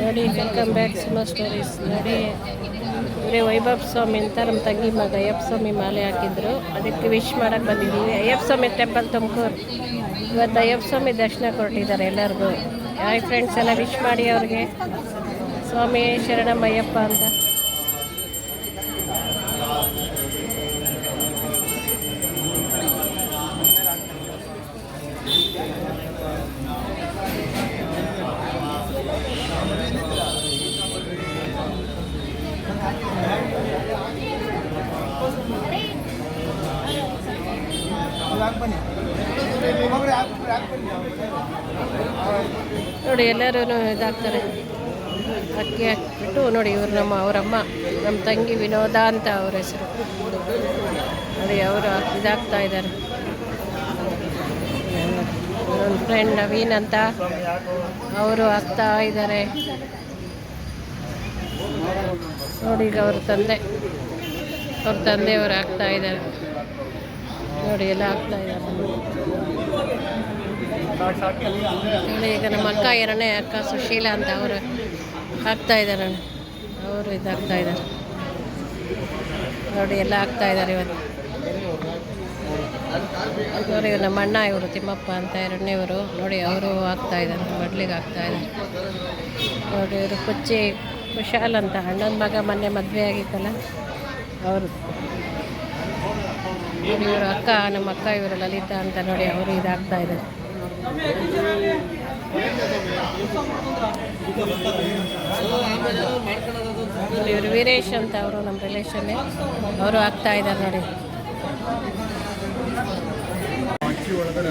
ನೋಡಿ welcome back Suma stories ನೋಡಿ, ಇವರೇ ವೈಭವ್ ಸ್ವಾಮಿ ಅಂತ ನಮ್ಮ ತಂಗಿ ಮಗ ಅಯ್ಯಪ್ಪ ಸ್ವಾಮಿ ಮಾಲೆ ಹಾಕಿದ್ರು. ಅದಕ್ಕೆ ವಿಶ್ ಮಾಡೋಕ್ಕೆ ಬಂದಿದ್ದೀವಿ. ಅಯ್ಯಪ್ಪ ಸ್ವಾಮಿ ಟೆಂಪಲ್ ತುಮಕೂರು. ಇವತ್ತು ಅಯ್ಯಪ್ಪ ಸ್ವಾಮಿ ದರ್ಶನ ಕೊಟ್ಟಿದ್ದಾರೆ ಎಲ್ಲರಿಗೂ. ಹಾಯ್ ಫ್ರೆಂಡ್ಸ್ ಎಲ್ಲ ವಿಶ್ ಮಾಡಿ ಅವ್ರಿಗೆ. ಸ್ವಾಮಿ ಶರಣಮಯ್ಯಪ್ಪ ಅಂತ. ನೋಡಿ ಎಲ್ಲರೂ ಇದಾಗ್ತಾರೆ. ಅಕ್ಕಿ ಹಾಕ್ಬಿಟ್ಟು, ನೋಡಿ, ಇವರು ನಮ್ಮ ಅವರಮ್ಮ, ನಮ್ಮ ತಂಗಿ ವಿನೋದ ಅಂತ ಅವ್ರ ಹೆಸರು. ನೋಡಿ, ಅವರು ಇದಾಗ್ತಾ ಇದ್ದಾರೆ. ನನ್ನ ಫ್ರೆಂಡ್ ನವೀನ್ ಅಂತ ಅವರು ಆಗ್ತಾ ಇದ್ದಾರೆ. ನೋಡಿ ಈಗ ಅವ್ರ ತಂದೆ, ಅವ್ರ ತಂದೆಯವರು ಆಗ್ತಾ ಇದ್ದಾರೆ. ನೋಡಿ ಎಲ್ಲ ಆಗ್ತಾ ಇದ್ದಾರೆ. ನೋಡಿ ಈಗ ನಮ್ಮ ಅಕ್ಕ ಎರಡನೇ ಅಕ್ಕ ಸುಶೀಲಾ ಅಂತ ಅವರು ಆಗ್ತಾ ಇದ್ದಾರೆ. ಅವರು ಇದಾಗ್ತಾ ಇದ್ದಾರೆ. ನೋಡಿ ಎಲ್ಲ ಆಗ್ತಾ ಇದ್ದಾರೆ ಇವತ್ತು. ನೋಡಿ ನಮ್ಮ ಅಣ್ಣ ಇವರು ತಿಮ್ಮಪ್ಪ ಅಂತ ಎರಡನೇವರು ನೋಡಿ ಅವರು ಆಗ್ತಾ ಇದ್ದಾರೆ ಮಡ್ಲಿಗೆ ಆಗ್ತಾ ಇದ್ದಾರೆ. ನೋಡಿ ಇವರು ಕೊಚ್ಚಿ ಕುಶಾಲ್ ಅಂತ ಅಣ್ಣನ ಮಗ ಮೊನ್ನೆ ಮದುವೆ ಆಗಿತ್ತಲ್ಲ? ಅವರು ಇವರ ಇವರು ಅಕ್ಕ ನಮ್ಮ ಅಕ್ಕ ಇವರ ಲಲಿತಾ ಅಂತ ನೋಡಿ ಅವರು ಇದಾಗ್ತಾ ಇದ್ದಾರೆ. ನೋಡಿ ಇವರು ವೀರೇಶ್ ಅಂತ ಅವರು ನಮ್ಮ ರಿಲೇಷನ್ನೇ ಅವರು ಆಗ್ತಾ ಇದ್ದಾರೆ ನೋಡಿ. ಒಳಗಡೆ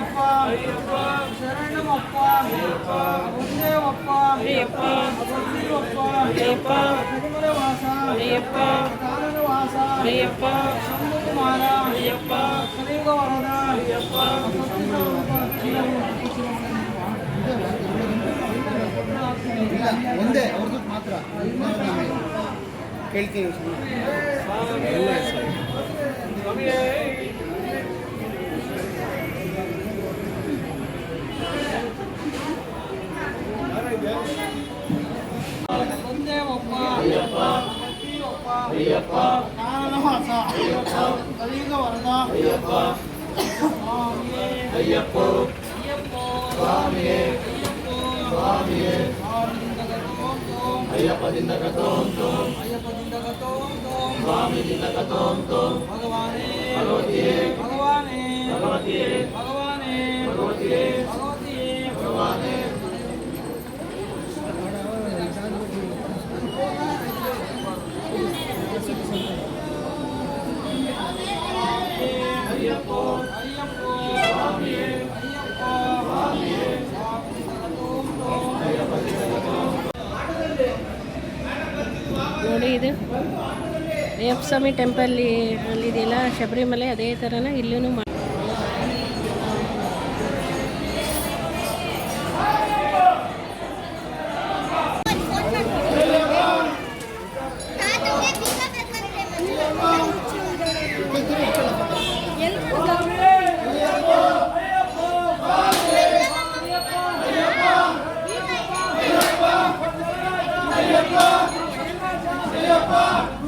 ಅಂತ ಕೈಕೊಂಡು ಬೇರೆ ಹಂಗೆ ಹಾಕು ದೇವನೇ ದೇವಿಯೇ ದೇವನೇ ದೇವಿಯೇ ದೇವನ್ ಪಾದ ದೇವಿ ಪಾದ ದೇವಿ ಪಾದ ದೇವನ್ ಪಾದ ಸ್ವಾಮಿ ಪಾದ ಅಯ್ಯಪ್ಪ ಪಾದ ಅಯ್ಯಪ್ಪ ಪಾದ ಸ್ವಾಮಿ ಪಾದ ಸ್ವಾಮಿ ಅಪ್ಪ ಅಯ್ಯಪ್ಪ ಶರಣಮಪ್ಪ ಅಯ್ಯಪ್ಪ ಗುರುದೇವಪ್ಪ ಅಯ್ಯಪ್ಪ ಗುರುದೇವಪ್ಪ ಅಯ್ಯಪ್ಪ ತಿರುಮಲ ವಾಸ ಅಯ್ಯಪ್ಪ ಕಾನನ ವಾಸ ಅಯ್ಯಪ್ಪ ಶಂಭುಕುಮಾರ ಅಯ್ಯಪ್ಪ ಕಲಿಯುಗ ವರದ ಅಯ್ಯಪ್ಪ ಇಲ್ಲ ಒಂದೇ ಅವ್ರದ್ದು ಮಾತ್ರ ಕೇಳ್ತೀವಿ ஐயப்போ சுவாமியே சுவாமியே ஐயப்பதிந்த கதோம் தோம் ஐயப்பதிந்த கதோம் தோம் சுவாமிதிந்த கதோம் தோம் பகவானே பகவதியே பகவானே பகவதியே பகவானே பகவதியே பகவதியே பகவானே ಅಯ್ಯಪ್ಪ ಸ್ವಾಮಿ ಟೆಂಪಲ್ ಅಲ್ಲಿದೆಯಲ್ಲ ಶಬರಿಮಲೆ ಅದೇ ಥರನ ಇಲ್ಲೂ ಮಾ ಅಯ್ಯಪ್ಪ!